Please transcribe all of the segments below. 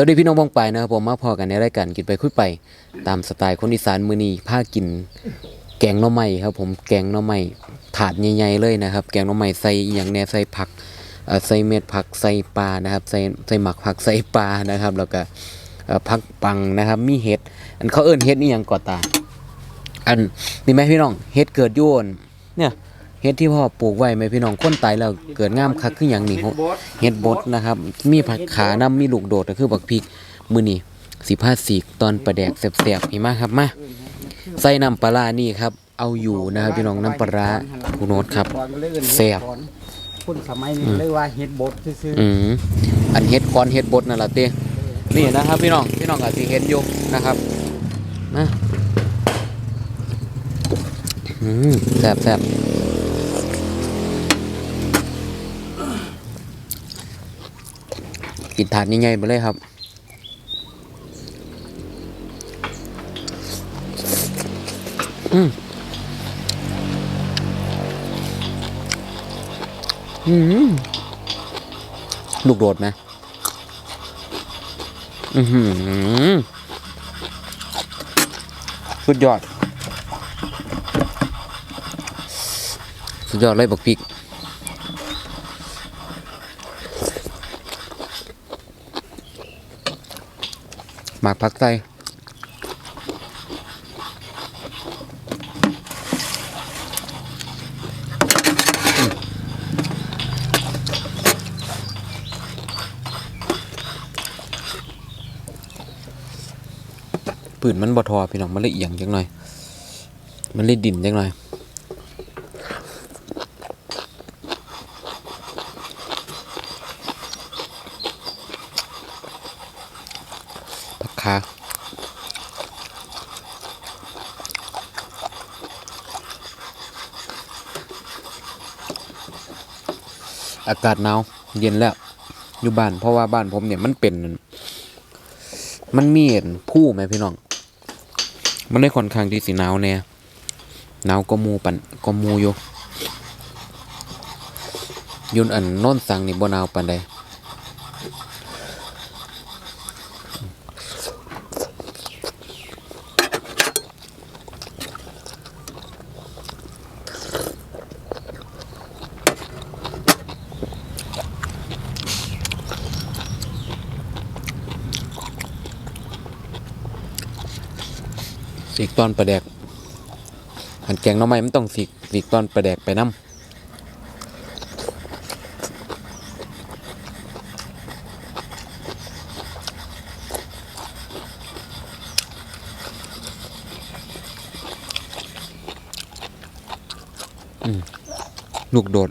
วัสดีพี่น้องบองไปนะครับผมมาพอกันในรายการกินไปคุยไป ตามสไตล์คนอีสานมือนีผ้ากิน แกงหน่อไม้ครับ ผมแกงหน่อไม้ถาดใหญ่ๆเลยนะครับ แกงหน่อไม้ใส่อย่างแน่ใส่ผักใส่เม็ดผักใส่ปลานะครับใส่ใส่หมักผักใส่ปลานะครับ แล้วก็ผักปังนะครับ มีเห็ดอันเขาเอิ้นเห็ดนี่ยังก่อตา อันนี่ไหมพี่น้องเห็ดเกิดโยนเนี่ย เห็ดที่พ่อปลูกไว้ไหมพี่น้องคนตายแล้วเกิดงามคักขึ้นอหย่างนี้บดเฮ็ดบดนะครับ มีผักขาน้ำมีลูกโดดก็คือบักพริกมือนี่สิผ้าสีกตอนประแดกแสบๆนี่มาครับมาใส่น้ำปลาร้านี่ครับ เอาอยู่นะครับพี่น้องน้ำปลาร้าคุณโนตครับแซ่บคนสมัยนี้เลยว่าเฮ็ดบดซื่ออืมอันเฮ็ดคอนเฮ็ดบดนั่นล่ะเต้นี่นะครับพี่น้องพี่น้องอาจสิเห็นอยู่นะครับนะอืมแซ่บแซ่บ กินถาดใหญ่ๆไปเลยครับอืมอืมลูกโดดไหมอือหือสุดยอด สุดยอดเลยบักพริก มากผักไส้ปืนมันบ่ทอพี่น้องมันเลยเอียงจังหน่อย มันเลยดินจังหน่อย อากาศหนาวเย็นแล้ว อยู่บ้านเพราะว่าบ้านผมเนี่ยมันเป็น มันมีเห็นผู้ไหมพี่น้อง มันได้ค่อนข้างที่สีหนาวแน่หนาวก็มูปันก็มูอยู่ยุนอันน้นสังนี่บ่หนาวปันใด สีกตอนประแดกหันแกงน้ำไม้มันต้องสีกสีกตอนประแดกไปน้ำลูกโดด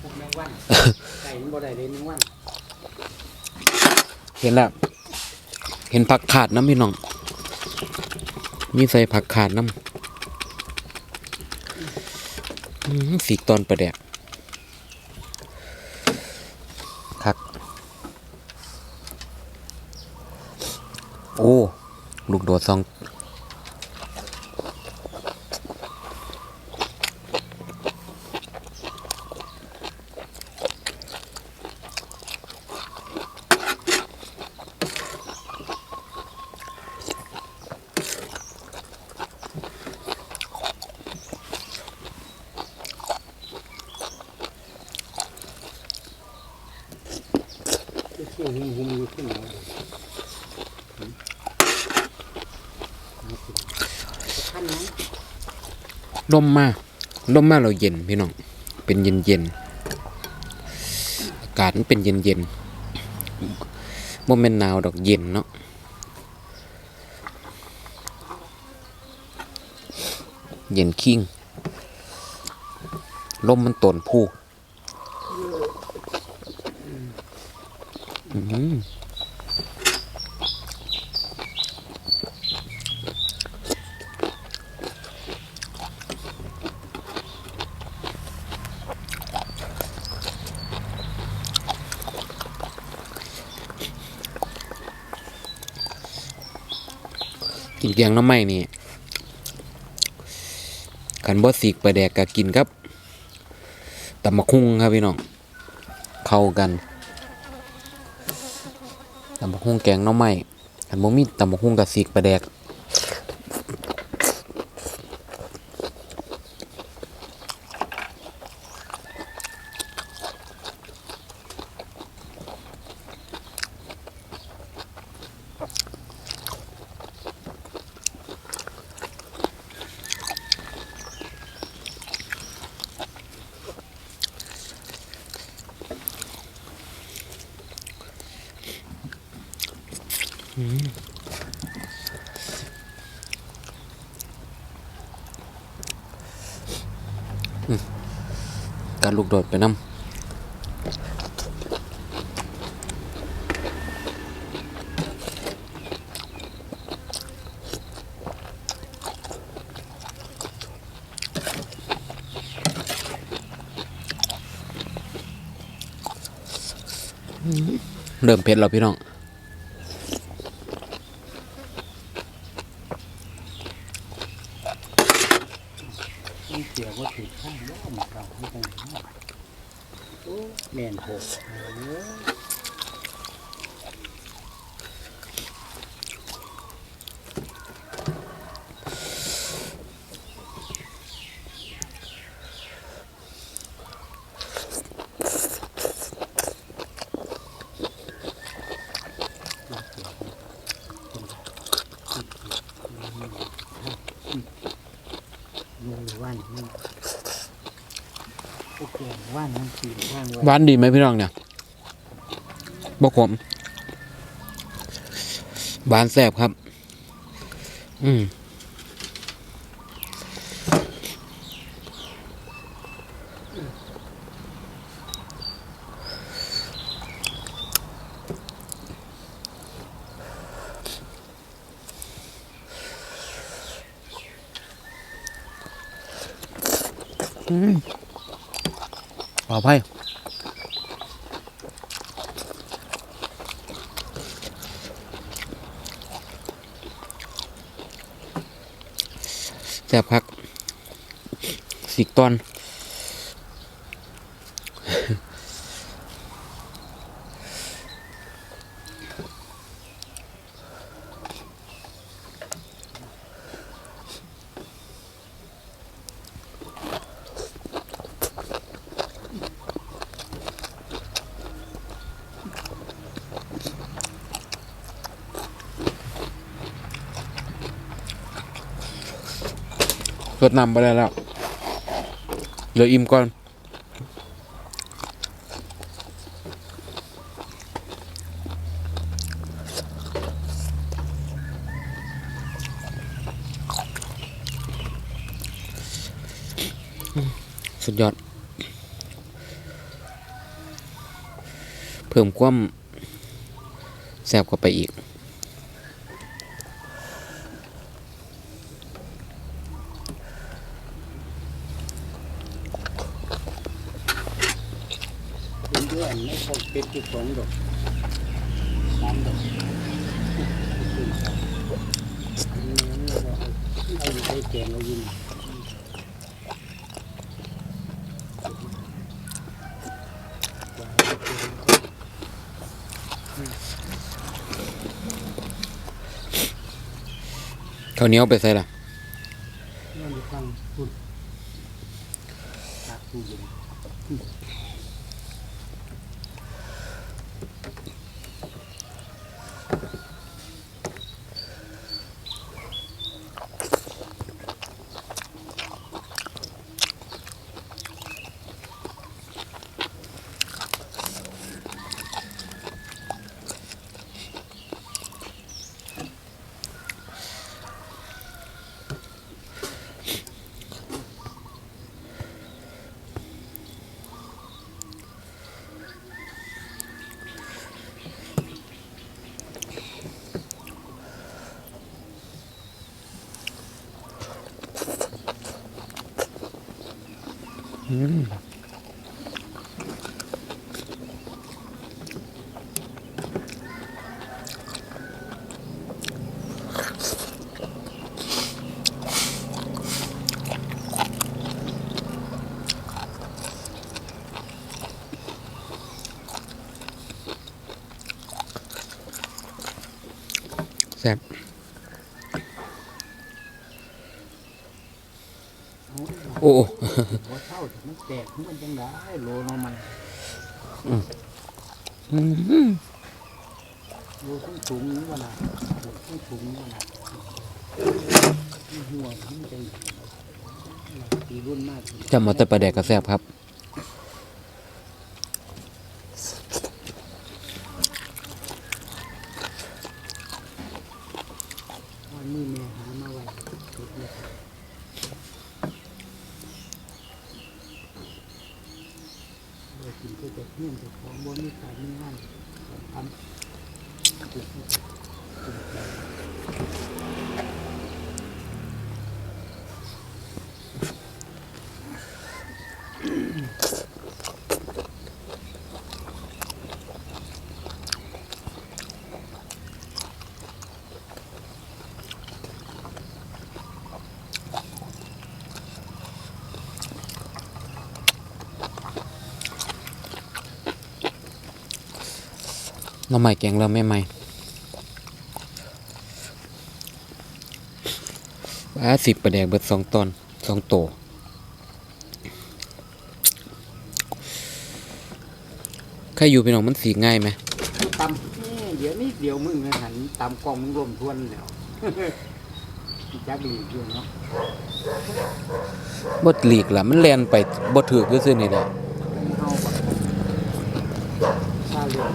พวกแมงวัน ไก่มันบ่ได้เลยแมงวัน เห็นแล้วเห็นผักขาดน้ำพี่น้อง มีใส่ผักขาดน้ำสีตอนประแดกคัก โอ้ ลูกโดดซอง ลมมาลมมาเราเย็นพี่น้อง เป็นเย็นเย็นอากาศมันเป็นเย็นเย็นๆบ่แม่นหนาวดอกเย็นเนาะเย็นคิงลมมันตนผู้อื้อ หือกินแกงน้ำไม้นี่ขันบอสีกปลาแดกกะกินครับตำมะคุ้งครับพี่น้องเข้ากันตำมะคุ้งแกงน้ำไม้ขันบ่มีตำมะคุ้งกับสีกปลาแดก การลูกโดดไปน้ำเริ่มเผ็ดแล้วพี่น้อง มันเสียว่าถือข้างย่อมเก่าไม่ต้องโอ้แม่นโหเออ มือว่านนี่โอเคว่านนั่นคือข้างหไว้วานดีไหมพี่น้องเนี่ยบอกขมหวานแซ่บครับ อืมอืม ปลอดภัยแซ่บพักสิกตอน รดน้ำไปได้แล้วเหลืออิ่มก่อนสุดยอด เพิ่มความแซ่บเข้าไปอีก เป็นด้วยไม่ พอเป็นที่สองดอกสามดอกเอาอยู่ใแกงเรายินข้าวเหนียวไปใส่ละ อืมแซ่บ โอ้บ่เท่าถึงมันแตกมันจังได้โลเนาะมันอืมโลสูงสูงๆนี่ว่าน่ะโลสูงสูงๆนี่ว่าน่ะมันหัวมันจังตีรุ่นมากจำมาแต่ปลาแดกกระแซบครับ วันนี้แม่หามาไว้ทุกเลยเรากินก็จะเพี้ยนแต่ของบนนี่ขายไม่ง่ายทำติดให้ติดใจ ห น้ำใหม่แกงเริ่มไม่ใหม่ว้าสิบปลาแดกเบิดสองตอนสองโตวใครอยู่พี่น้องมันสีง่ายไหมตำนี่เดี๋ยวนี้เดี๋ยวมึงนะหันตำกล่องมึงรวมทวนแล้วจักหลีกอยู่เนาะบดหลีกล่ะ มันแลนไปบดถือกซื่อๆนี่แหละ เอาแบบซาเลียง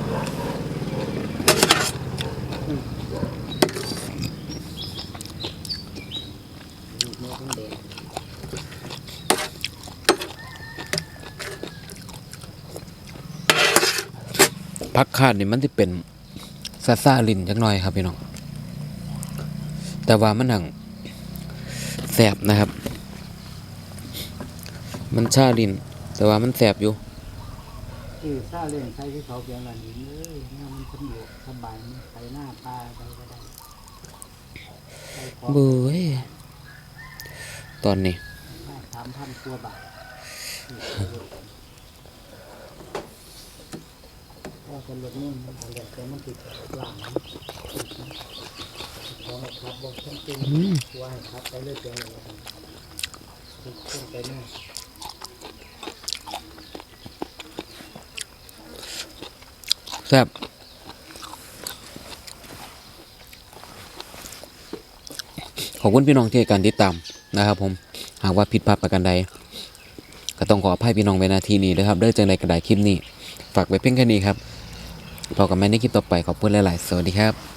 อืมลูกแม่ต้องแดง พักคาดนี่มันที่เป็นซาซาลินจักหน่อยครับพี่น้อง แต่ว่ามันหังแสบนะครับ มันชาลิน แต่ว่ามันแสบอยู่เออซาเลียงใช้ที่เขาเพียงละนี้เลยเนี่ยมันสะดวกสบายมันไปหน้าปลาไปก็ได้ไปของเบ้ยตอนนี้สามพันกว่าบาท ก็เป็นรถนี่มันก็เลยแต่มันติดหลังของครับบอกต้องเป็นอืมว่าครับไปเรื่อยๆเลยติดขึ้นไปหน้าแซ่บขอบคุณพี่น้องที่การติดตามนะครับ ผมหากว่าผิดพลาดประการใดก็ต้องขออภัยพี่น้องไว้นาทีนี้นะครับเด้อจังใดกระไดคลิปนี้ ฝากไว้เพียงแค่นี้ครับ พบกันใหม่ในคลิปต่อไปขอบคุณหลาย ๆ สวัสดีครับ